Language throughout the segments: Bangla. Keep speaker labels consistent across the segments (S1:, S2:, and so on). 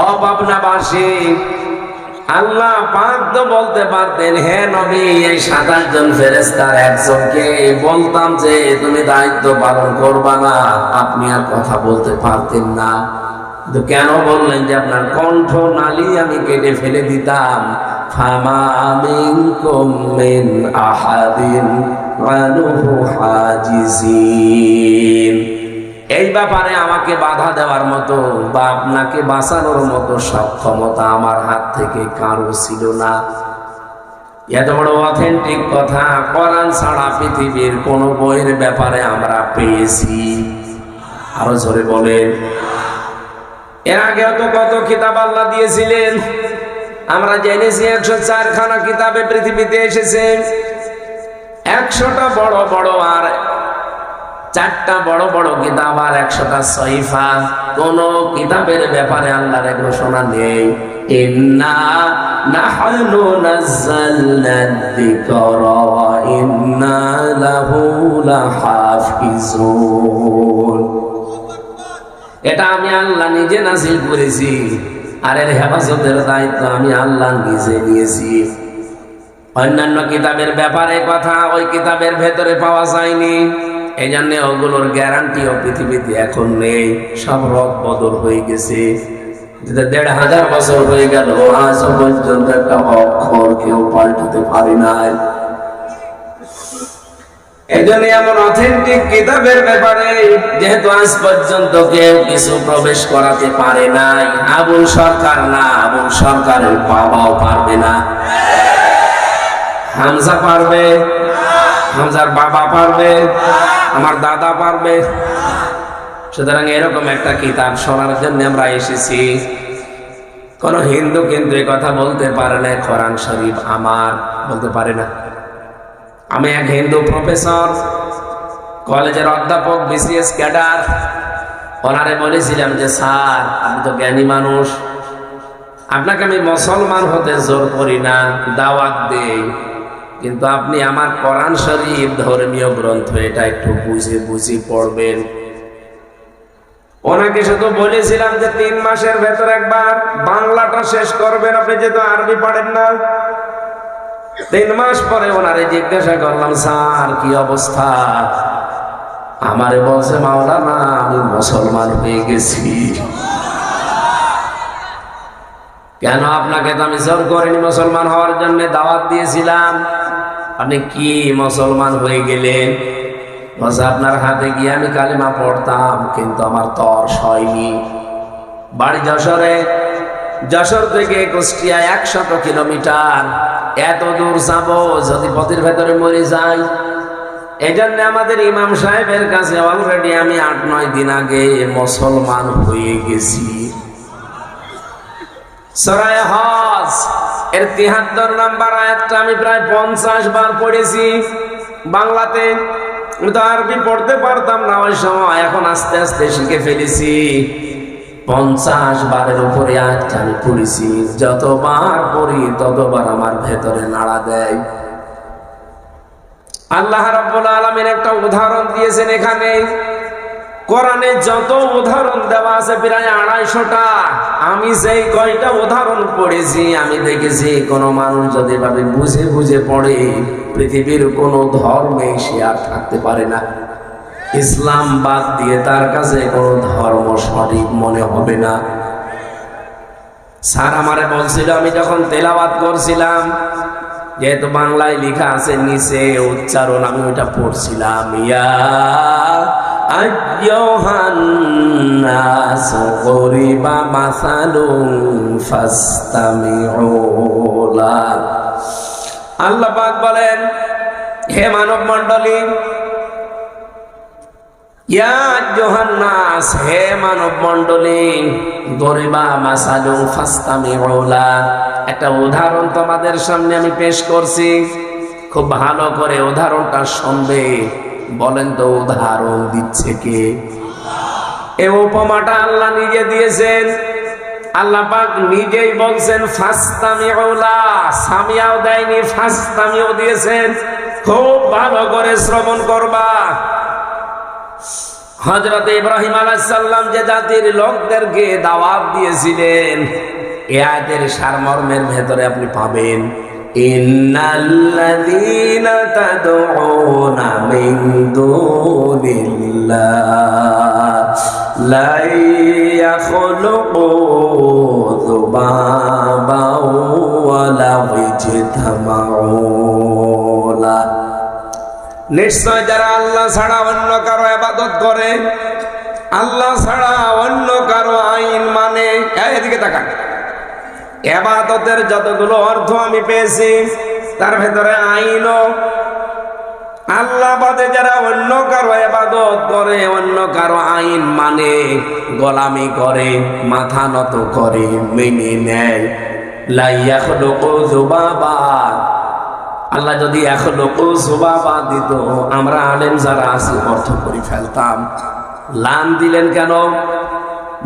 S1: অভাবনাবাসী আল্লাহ পাক তো বলতে পারতেন, হে নবী, এই সাতাশ জন ফেরেস্তার একজনকে বলতাম যে, তুমি দায়িত্ব পালন করবা না। আপনি আর কথা বলতে পারতেন না। কিন্তু কেন বললেন যে, আপনার কণ্ঠ নালি আমি কেটে ফেলে দিতাম। আহাদিন হাজিজিন। এই ব্যাপারে আমাকে বাধা দেওয়ার মতো বা আপনাকে বাঁচানোর মতো সক্ষমতা আমার হাত থেকে কারও ছিল না। এত বড় অথেন্টিক কথা, কোরআন ছাড়া পৃথিবীর কোন বইয়ের ব্যাপারে আমরা পেয়েছি। আরও জোরে বলেন। এর আগে তো কত কিতাব আল্লাহ দিয়েছিলেন? আমরা জেনেছি একশো চারখানা কিতাবে পৃথিবীতে এসেছে। একশোটা বড় বড় আর চারটা বড় বড় কিতাব আর একশোটা সহিফা। কোন কিতাবের ব্যাপারে আল্লাহর ঘোষণা নেই। ইন্না নাহনু নাযালনা যিকরা ওয়া ইন্না লাহু লাহাফিজুন। এটা আমি আল্লাহ নিজে নাজিল করেছি। আর এর হেফাজতের দায়িত্ব আমি আল্লাহ নিজে নিয়েছি। অন্যান্য কিতাবের ব্যাপারে কথা ওই কিতাবের ভেতরে পাওয়া যায়নি। এই জন্য ওগুলোর গ্যারান্টিও পৃথিবীতে এখন নেই। সব রদ বদল হয়ে গেছে। দেড় হাজার বছর হয়ে গেল আজ পর্যন্ত একটা অক্ষর কেউ পাল্টাতে পারি নাই। এই জন্য অথেন্টিক ব্যাপারে যেহেতু আজ পর্যন্ত কেউ কিছু প্রবেশ করাতে পারে নাই সরকার না সরকারের পারবে না। হামজা পারবে? হামজার বাবা পারবে? আমার দাদা পারবে। সুতরাং এরকম একটা কিতাব শোনার জন্য আমরা এসেছি। কোন হিন্দু কিন্তু কথা বলতে পারে না, কোরআন শরীফ আমার বলতে পারে না। আমি এক হিন্দু প্রফেসর কলেজের অধ্যাপক বিসিএস ক্যাডার ওনারে বলেছিলাম যে, স্যার, আপনি তো জ্ঞানী মানুষ। আপনাকে আমি মুসলমান হতে জোর করি না, দাওয়াত দেই। কিন্তু আপনি আমার কোরআন শরীফ ধর্মীয় গ্রন্থ, এটা একটু বুঝে বুঝে পড়বেন। ওনাকে শুধু বলেছিলাম যে তিন মাসের ভেতর একবার বাংলাটা শেষ করবেন, আপনি যেহেতু আরবি পড়েন না। তিন মাস পরে ওনারে জিজ্ঞাসা করলাম, স্যার, কি অবস্থা? আমারে বলছে, মাওলানা, আমি মুসলমান হয়ে গেছি। কেন আপনাকে তো আমি জোর করিনি মুসলমান হওয়ার জন্য দাওয়াত দিয়েছিলাম? আপনি কি মুসলমান হয়ে গেলেন? আপনার হাতে গিয়ে আমি কালিমা পড়তাম, কিন্তু আমার তর হয়নি বাড়ি যশোরে, যশোর থেকে কুষ্টিয়া একশত কিলোমিটার। এত দূর যাব, যদি পথের ভেতরে মরে যাই। এই জন্য আমাদের ইমাম সাহেবের কাছে অলরেডি আমি আট নয় দিন আগে মুসলমান হয়ে গেছি। পঞ্চাশ বার পড়েছি। না ওই সময়, এখন আস্তে আস্তে শিখে ফেলেছি। পঞ্চাশ বারের উপরে আমি পড়েছি। যতবার পড়ি, ততবার আমার ভেতরে নাড়া দেয়। আল্লাহ রাব্বুল আলামিন একটা উদাহরণ দিয়েছেন এখানে। কোরআনে যত উদাহরণ দেওয়া আছে প্রায় আড়াইশোটা। আমি যেই কয়টা উদাহরণ পড়েছি, আমি দেখেছি কোন মানুষ যদি ভাবে বুঝে বুঝে পড়ে, পৃথিবীর কোন ধর্মে সে আর থাকতে পারে না। ইসলাম বাদ দিয়ে তার কাছে কোন ধর্ম সঠিক মনে হবে না। স্যার আমারে বলছিল, আমি যখন তেলাবাদ করছিলাম, যেহেতু বাংলায় লেখা আছে, নিচে উচ্চারণ আমি ওইটা পড়ছিলাম, ইয়া আইয়ুহান্নাস গরিবা মাসালুন ফাস্তামিউ লা। আল্লাহ পাক বলেন, হে মানব মণ্ডলী হে মানব মণ্ডলী, গরিবা লা। একটা উদাহরণ তোমাদের সামনে আমি পেশ করছি। খুব ভালো করে উদাহরণটা শুনবে। বলেন তো উদাহরণ দিচ্ছে কে? এ উপমাটা আল্লাহ নিজে দিয়েছেন। আল্লাহ নিজেই বলছেন দিয়েছেন। খুব ভালো করে শ্রবণ করবা। হজরত ইব্রাহিম আলাইসাল্লাম যে জাতির লোকদেরকে দাওয়াত দিয়েছিলেন, এ আয়াতের সারমর্মের ভেতরে আপনি পাবেন। নিশ্চয় যারা আল্লাহ ছাড়া অন্য কারও আবাদত করে, আল্লাহ ছাড়া অন্য কারও আইন মানে এদিকে তাকান। এবাদতের যতগুলো অর্থ আমি পেয়েছি, তার ভেতরে আইনও আল্লাহ বাদে যারা অন্য কারও এবাদত করে, অন্য কারও আইন মানে গোলামি করে, মাথা নত করে, মেনে নেয়। লাইয়া হলো বাবা আল্লাহ যদি এখন সুবাবা দিত, আমরা আলেম যারা আছি, অর্থ করে ফেলতাম। লান দিলেন কেন?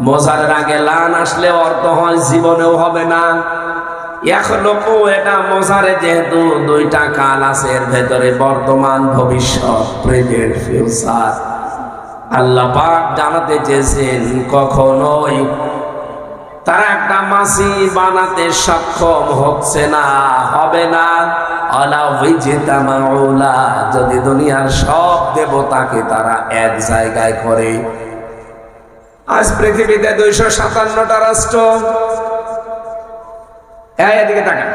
S1: মজারের আগে লান আসলে অর্থ হয় জীবনেও হবে না। এখন এটা মজারে যেহেতু দুইটা কাল আছে, এর ভেতরে বর্তমান, ভবিষ্যৎ প্রেজেন্ট ফিউচার। আল্লাহ পাক জানাতে চেয়েছেন, কখনোই তারা একটা মাসি বানাতে সক্ষম হচ্ছে না, হবে না। যদি দুনিয়ার সব দেবতাকে তারা এক জায়গায় করে আজ পৃথিবীতে দুইশো সাতান্নটা রাষ্ট্র। এদিকে তাকান।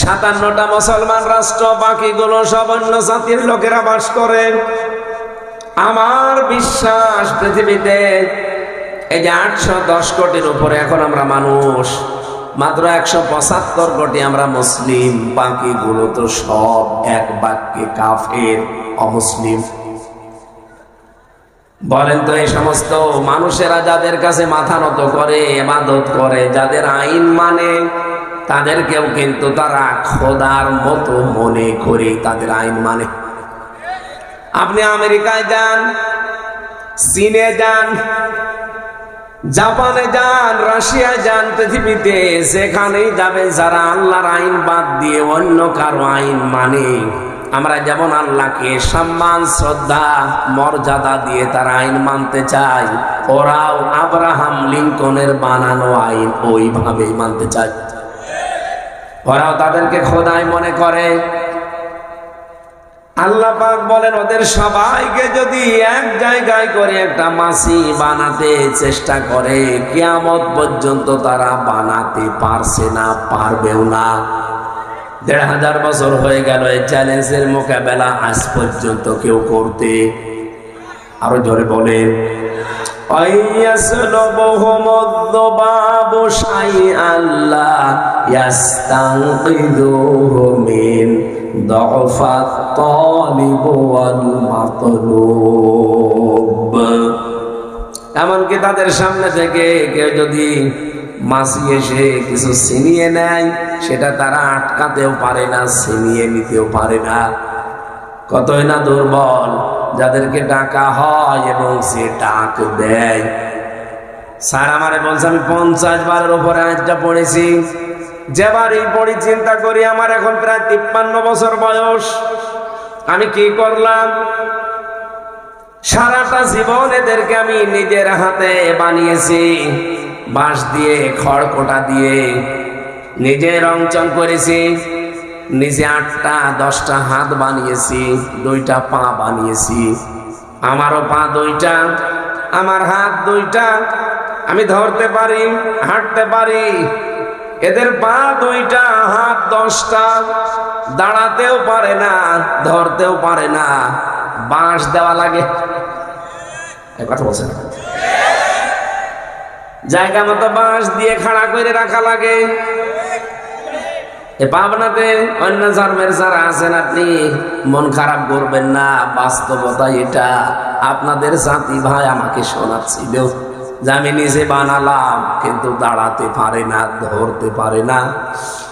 S1: সাতান্নটা মুসলমান রাষ্ট্র, বাকিগুলো সব অন্য জাতির লোকেরা বাস করে। আমার বিশ্বাস, পৃথিবীতে এই যে আটশো দশ কোটির উপরে এখন আমরা মানুষ, মাত্র একশো পঁচাত্তর কোটি আমরা মুসলিম, বাকিগুলো তো সব এক বাক্যে কাফের, অমুসলিম। বলেন তো এই সমস্ত মানুষেরা যাদের কাছে মাথা নত করে এবাদত করে, যাদের আইন মানে তাদেরকেও কিন্তু তারা খোদার মতো মনে করে তাদের আইন মানে। আপনি আমেরিকায় যান, চীনে যান, জাপানে যান, রাশিয়ায় যান, পৃথিবীতে সেখানেই যাবে যারা আল্লাহর আইন বাদ দিয়ে অন্য কারও আইন মানে। আমরা যেমন আল্লাহকে সম্মান, শ্রদ্ধা, মর্যাদা দিয়ে তার আইন মানতে চাই, ওরাও আব্রাহাম লিঙ্কনের বানানো আইন ওইভাবেই মানতে চায়। ওরাও তাদেরকে খোদাই মনে করে। আল্লাহ পাক বলেন, ওদের সবাইকে যদি এক জায়গায় করে একটা মাসি বানাতে চেষ্টা করে, কিয়ামত পর্যন্ত তারা বানাতে পারছে না, পারবেও না। দেড় হাজার বছর হয়ে গেল, এই চ্যালেঞ্জের মোকাবেলা আজ পর্যন্ত কেউ করতে। আরও ধরে বলেন এমনকি তাদের সামনে থেকে কেউ যদি মাসি এসে কিছু ছিনিয়ে নেয়, সেটা তারা আটকাতেও পারে না, ছিনিয়ে নিতেও পারে না। কতই না দুর্বল, যাদেরকে ডাকা হয় এবং সে ডাক দেয়। স্যার আমারে বলছে, আমি পঞ্চাশ বারের উপরে আজটা পড়েছি। যেবার এই পড়ি, চিন্তা করি, আমার এখন প্রায় তিপ্পান্ন বছর বয়স। আমি কি করলাম? সারাটা জীবন এদেরকে আমি নিজের হাতে বানিয়েছি। বাঁশ দিয়ে খড়কোটা দিয়ে নিজে রংচং করেছি, নিজে আটটা, দশটা হাত বানিয়েছি, দুইটা পা বানিয়েছি। আমারও পা দুইটা, আমার হাত দুইটা, আমি ধরতে পারি, হাঁটতে পারি। এদের পা দুইটা, হাত দশটা, দাঁড়াতেও পারে না, ধরতেও পারে না। বাঁশ দেওয়া লাগে। কথা বলছে না। জায়গা মতো বাঁশ দিয়ে খাড়া করে রাখা লাগে। পাবনাতে অন্য ধর্মের যারা আছেন আপনি, মন খারাপ করবেন না, বাস্তবতা এটা। আপনাদের জাতি ভাই আমাকে শোনাচ্ছিল যে আমি নিজে বানালাম, কিন্তু দাঁড়াতে পারে না, ধরতে পারে না।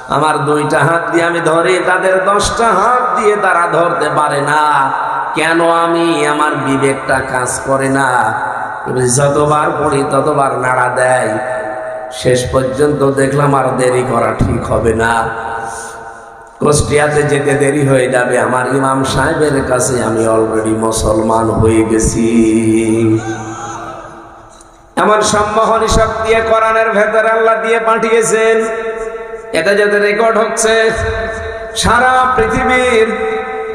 S1: আমার দুইটা হাত দিয়ে আমি ধরে, তাদের দশটা হাত দিয়ে তারা ধরতে পারে না। কেন আমি আমার বিবেকটা কাজ করে না? যতবার পড়ি, ততবার নাড়া দেয়। শেষ পর্যন্ত দেখলাম আর দেরি করা ঠিক হবে না। কুষ্টিয়াতে যেতে দেরি হয়ে যাবে। আমার ইমাম সাহেবের কাছে আমি অলরেডি মুসলমান হয়ে গেছি। এমন সম্মোহনী সব দিয়ে কোরআনের ভেতরে আল্লাহ দিয়ে পাঠিয়েছেন। এটা যাতে রেকর্ড হচ্ছে, সারা পৃথিবীর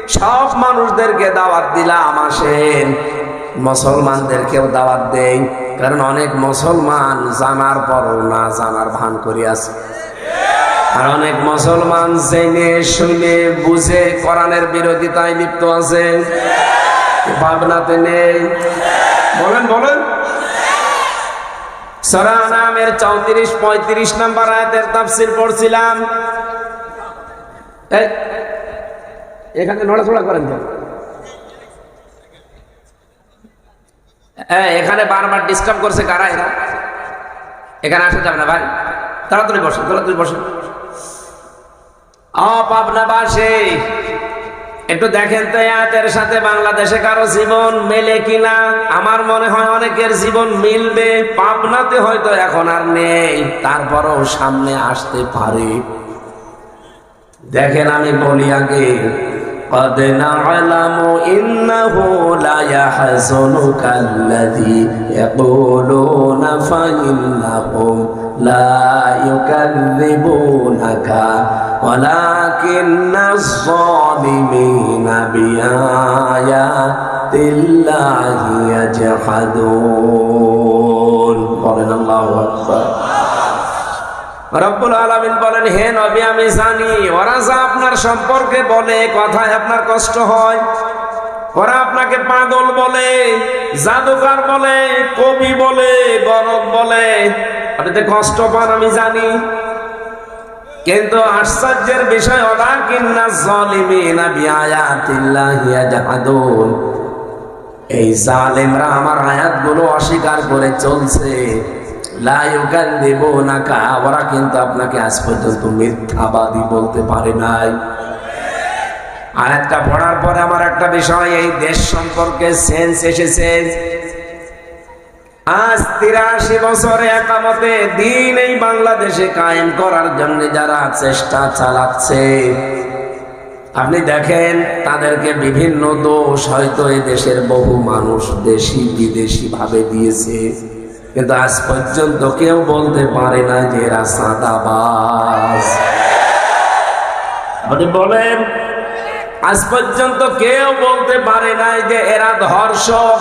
S1: সব মানুষদেরকে দাওয়াত দিলাম, আসেন। মুসলমানদেরকেও দাওয়াত দেই, কারণ অনেক মুসলমান জানার পরও না জানার ভান করে আছে। আর অনেক মুসলমান জেনে, শুনে, বুঝে কোরআনের বিরোধিতায় লিপ্ত আছে। ভাবনাতে নেই। বলেন বলেন। সরা নামের চৌত্রিশ, পঁয়ত্রিশ নাম্বার আয়াতের তাফসির পড়ছিলাম। এখানে নড়াচড়া করেন কেন? হ্যাঁ এখানে বারবার ডিস্টার্ব করছে কারা এরা? এখানে আসা যাবে না ভাই। তাড়াতাড়ি বসেন তাড়াতাড়ি বসেন অপাবনাবাসে একটু দেখেন তো এর সাথে বাংলাদেশে কারও জীবন মেলে কিনা? আমার মনে হয় অনেকের জীবন মিলবে। পাবনাতে হয়তো এখন আর নেই। তারপরও সামনে আসতে পারে। দেখেন আমি বলি আগে قد نعلم إنه لا يحزنك الذي يقولون فإنهم لا يكذبونك ولكن الظالمين بآيات الله يجحدون قال الله أكبر রব্বুল আলমিন বলেন, হে নবী, আমি জানি, ওরা যা আপনার সম্পর্কে বলে, কথায় আপনার কষ্ট হয়। ওরা আপনাকে পাগল বলে, জাদুকার বলে, কবি বলে গরব বলে। আপনি কষ্ট পান, আমি জানি। কিন্তু আশ্চর্যের বিষয়, ওরা ইয়াজহাদুন এই জালেমরা আমার আয়াতগুলো অস্বীকার করে চলছে। ওরা কিন্তু আপনাকে আজ পর্যন্ত মিথ্যাবাদী বলতে পারে নাই। পড়ার পরে আমার একটা বিষয়, এই দেশ সম্পর্কে সেন্স এসেছে। আজ তিরাশি বছরে একামতে দিন এই বাংলাদেশে কায়েম করার জন্য যারা চেষ্টা চালাচ্ছে, আপনি দেখেন, তাদেরকে বিভিন্ন দোষ হয়তো এই দেশের বহু মানুষ দেশি বিদেশি ভাবে দিয়েছে। কিন্তু আজ পর্যন্ত কেউ বলতে পারে না যে এরা সাদাবাজ। আপনি বলেন, আজ পর্যন্ত কেউ বলতে পারে নাই যে এরা ধর্ষক।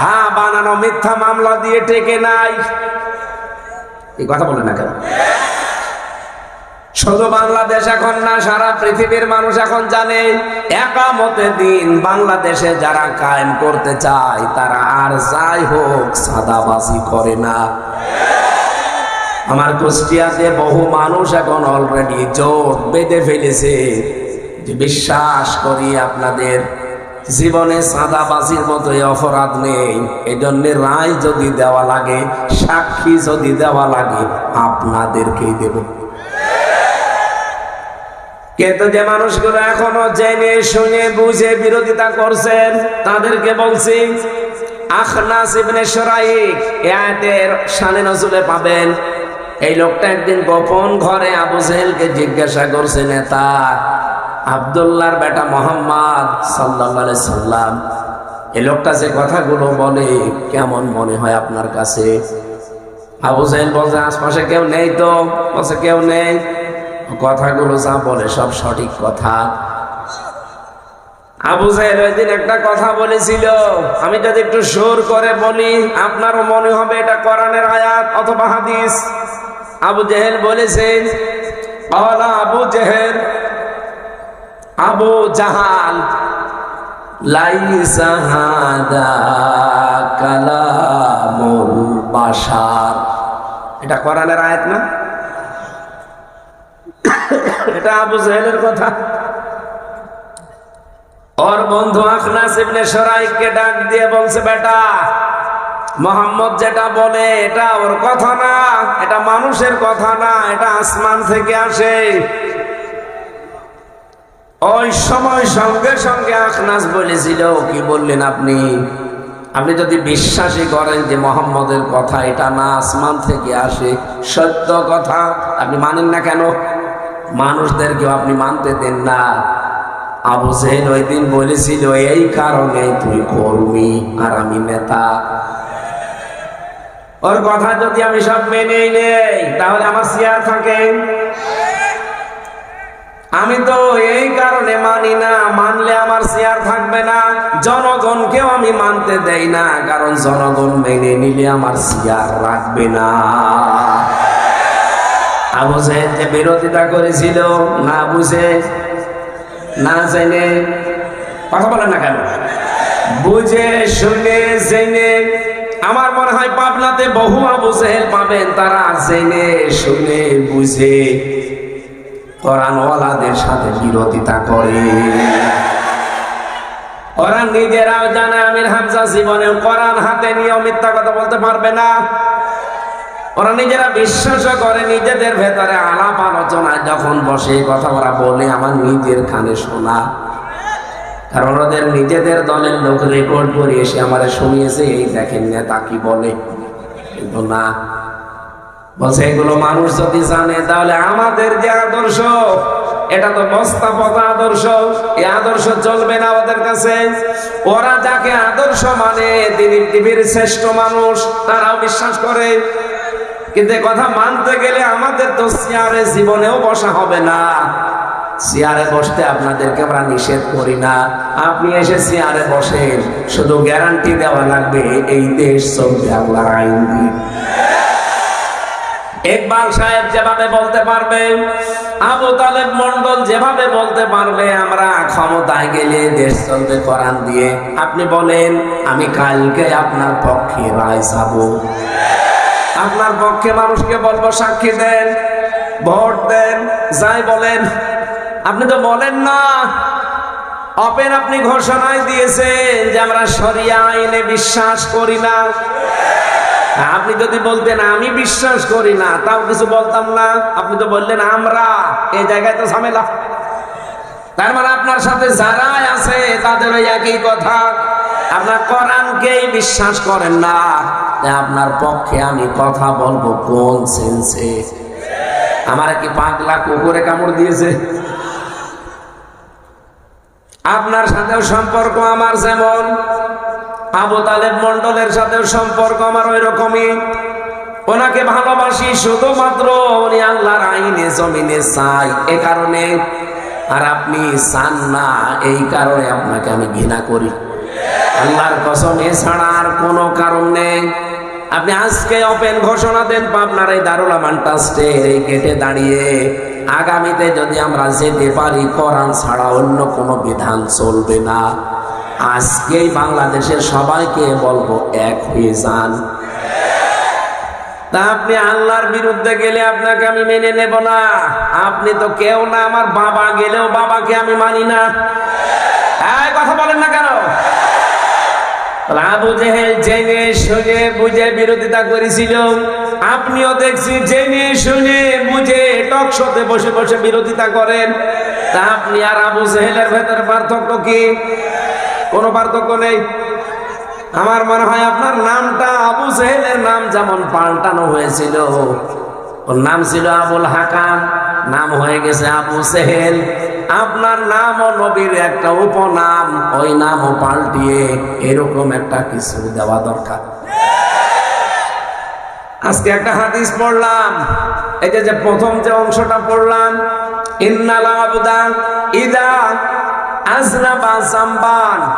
S1: হ্যাঁ বানানো মিথ্যা মামলা দিয়ে টেকে নাই। এই কথা বলে না কেন? শুধু বাংলাদেশ এখন না, সারা পৃথিবীর মানুষ এখন জানে, একামতে দিন বাংলাদেশে যারা কায়েম করতে চায়, তারা আর যাই হোক সাদাবাজি করে না। আমার কুষ্টিয়াতে বহু মানুষ এখন অলরেডি জোট বেঁধে ফেলেছে। যে বিশ্বাস করি আপনাদের, জীবনে সাদাবাজির মতো অপরাধ নেই। এজন্য রায় যদি দেওয়া লাগে, সাক্ষী যদি দেওয়া লাগে, আপনাদেরকেই দেবো। কিন্তু যে মানুষগুলো এখনও জেনে, শুনে, বুঝে বিরোধিতা করছেন, তাদেরকে বলছি, আখনাস ইবনে সরাইক নজুলে পাবেন। এই লোকটা একদিন গোপন ঘরে আবু জেহেলকে জিজ্ঞাসা করছে, নেতা, আবদুল্লাহর বেটা মোহাম্মদ সাল্লাহ সাল্লাম, এই লোকটা যে কথাগুলো বলে, কেমন মনে হয় আপনার কাছে? আবু জাহেল বলছে, আশপাশে কেউ নেই তো? বলছে, কেউ নেই। কথাগুলো যা বলে সব সঠিক কথা। আবু জাহেল ওই দিন একটা কথা বলেছিল, আমি যদি একটু সুর করে বলি, আপনারও মনে হবে এটা কোরআনের আয়াত অথবা হাদিস। আবু জেহেল বলেছেন আবু জেহেল, আবু জাহাল, লাইসা হাদা এটা কোরআনের আয়াত না? এটা আবু জাহেলের কথা। ওর বন্ধু আখনাস ইবনে সরাইকে ডাক দিয়ে বলছে, বেটা, মোহাম্মদ যেটা বলে, এটা ওর কথা না, এটা মানুষের কথা না, এটা আসমান থেকে আসে। ওই সময় সঙ্গে সঙ্গে আখনাস বলেছিল, কি বললেন আপনি? আপনি যদি বিশ্বাসই করেন যে মোহাম্মদের কথা এটা না, আসমান থেকে আসে। সত্য কথা, আপনি মানেন না কেন? মানুষদেরকেও আপনি মানতে দেন না। আবু জেহেল ওই দিন বলেছিল, এই কারণে তুই কর্মী আর আমি নেতা। ওর কথা যদি আমি সব মেনেই নেই, তাহলে আমার চেয়ার থাকে। আমি তো এই কারণে মানি না, মানলে আমার চেয়ার থাকবে না। জনগণকেও আমি মানতে দেই না, কারণ জনগণ মেনে নিলে আমার চেয়ার রাখবে না। আবু সাহেব যে বিরোধিতা করেছিল, না বুঝে, না জেনে, কথা বলেন না কেন? বুঝে, শুনে, জেনে, আমার মনে হয় পাবনাতে বহু আবু সাহেব পাবেন, তারা জেনে, শুনে, বুঝে, কোরআনওয়ালাদের সাথে বিরোধিতা করে। ওরা নিজেরাও জানে আমির হামজা জীবনে কোরআন হাতে নিয়ে মিথ্যা কথা বলতে পারবে না। ওরা নিজেরা বিশ্বাস করে, নিজেদের ভেতরে আলাপ আলোচনায় যখন বসে কথা ওরা বলে, আমার নিজের কানে শোনা। কারণ ওদের নিজেদের দলের লোক রেকর্ড করে এসে আমার শুনিয়েছে, এই দেখেন নেতা কি বলে? কিন্তু না। বলছে, এগুলো মানুষ যদি জানে, তাহলে আমাদের যে আদর্শ, এটা তো বস্তা পথা আদর্শ। এই আদর্শ চলবে না ওদের কাছে। ওরা যাকে আদর্শ মানে তিনি পৃথিবীর শ্রেষ্ঠ মানুষ, তারাও বিশ্বাস করে। কিন্তু কথা মানতে গেলে আমাদের তো চেয়ারে জীবনেও বসা হবে না। চেয়ারে বসতে আপনাদেরকে আমরা নিষেধ করি না। আপনি এসে চেয়ারে বসেন, শুধু গ্যারান্টি দেওয়া লাগবে, এই দেশ চলবে আল্লাহর আইন ইকবাল সাহেব যেভাবে বলতে পারবে, আবু তালেব মন্ডল যেভাবে বলতে পারবে, আমরা ক্ষমতায় গেলে দেশ চলবে কোরআন দিয়ে। আপনি বলেন, আমি কালকে আপনার পক্ষে রায় যাব আপনার পক্ষে মানুষকে বলব সাক্ষী দেন, ভোট দেন, যাই বলেন। আপনি তো বলেন না। অপেন আপনি ঘোষণায় দিয়েছেন যে আমরা সরিয়া আইনে বিশ্বাস করি না। আপনি যদি বলতেন, আমি বিশ্বাস করি না তাও কিছু বলতাম না। আপনি তো বললেন, আমরা এই জায়গায় তো ঝামেলা। তার মানে আপনার সাথে যারাই আছে তাদের ওই একই কথা। আপনার কোরআনকেই বিশ্বাস করেন না। আপনার পক্ষে আমি কথা বলব কোন সেন্সে? আমার কি পাগলা কুকুরে কামড় দিয়েছে? আপনার সাথেও সম্পর্ক আমার যেমন, আবু তালেব মন্ডলের সাথেও সম্পর্ক আমার ওই রকমই ওনাকে ভালোবাসি শুধুমাত্র উনি আল্লাহর আইনে, জমিনে চাই এ কারণে। আর আপনি চান না, এই কারণে আপনাকে আমি ঘৃণা করি। আল্লাহর কসম এছাড়া আর কোনো কারণ নেই। আপনি আজকে ওপেন ঘোষণা দেন পাবনার এই দারুল আমান ট্রাস্টের এই গেটে দাঁড়িয়ে আগামীতে যদি আমরা যেতে পারি, কোরআন ছাড়া অন্য কোনো বিধান চলবে না। আজকেই বাংলাদেশের সবাইকে বলব, এক হয়ে যান। তা আপনি আল্লাহর বিরুদ্ধে গেলে আপনাকে আমি মেনে নেব না। আপনি তো কেউ না, আমার বাবা গেলেও বাবাকে আমি মানি না। কথা বলেন না আবু জেহেল জেনে শুনে বুঝে বিরোধিতা করেছিল। আপনিও দেখছি জেনে শুনে বুঝে বসে বসে বিরোধিতা করেন। তা আপনি আর আবু জেহেলের পার্থক্য কি? কোনো পার্থক্য নেই? আমার মনে হয় আপনার নামটা আবু জেহেলের নাম যেমন পাল্টানো হয়েছিল। ওর নাম ছিল আবুল হাকাম, নাম হয়ে গেছে আবু সেহেল আপনার নাম ও নবীর একটা উপনাম, ওই নামও পাল্টিয়ে এরকম একটা কিছু দেওয়া দরকার। আজকে একটা হাদিস পড়লাম, এই যে প্রথম যে অংশটা পড়লাম, ইন্নাল আবদা ইদা আজনাবা জাম্বান।